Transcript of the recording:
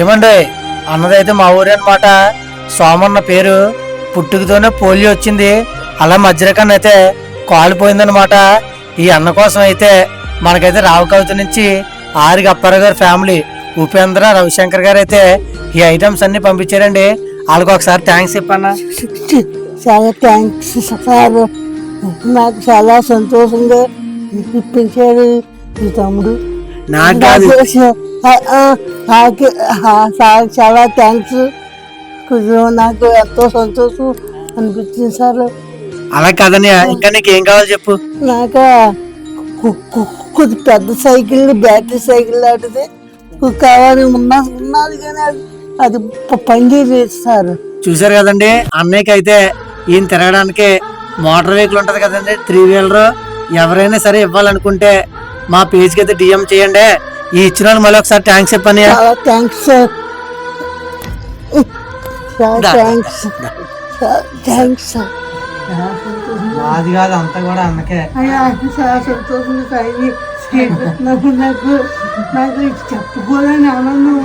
ఏమండి అన్నదైతే మా ఊరే అనమాట సోమన్న పేరు పుట్టుకతోనే పోలియో వచ్చింది. అలా మధ్యరకన్నా అయితే కాలిపోయిందనమాట ఈ అన్న కోసం అయితే మనకైతే రావుకవిత నుంచి ఆరికి అప్పారావు గారి ఫ్యామిలీ ఉపేంద్ర రవిశంకర్ గారు అయితే ఈ ఐటమ్స్ అన్ని పంపించారండి. వాళ్ళకి ఒకసారి థ్యాంక్స్ చెప్పన్నా. చాలా థ్యాంక్స్. సార్ నాకు చాలా సంతోషంగా ఇప్పించాడు ఈ తమ్ముడు. నాకు సార్ చాలా థ్యాంక్స్ కొంచెం నాకు ఎంతో సంతోషం అనిపించింది సార్. అలా కాదని ఇంకా నీకు ఏం కావాలో చెప్పు. నాకు కొద్ది పెద్ద సైకిల్ బ్యాటరీ సైకిల్ లాంటిది. కావాలి ఉన్నా ఉన్నది కానీ అది పనిచేయలేదు సార్. చూసారు కదండి అన్నయ్యకి అయితే ఈయన తిరగడానికి మోటార్ వెహికల్ ఉంటది కదండి త్రీ వీలర్. ఎవరైనా సరే ఇవ్వాలనుకుంటే మా పేజ్కి అయితే డిఎం చేయండి. ఈ ఇచ్చిన మళ్ళీ ఒకసారి థ్యాంక్స్ చెప్పని. చాలా thanks sir. Thanks thanks sir అది కాదు అంతా కూడా అన్నకే. అయ్యా చాలా సంతోషంగా సాయి నాకు నాకు నాకు చెప్పుకోలేని ఆనందం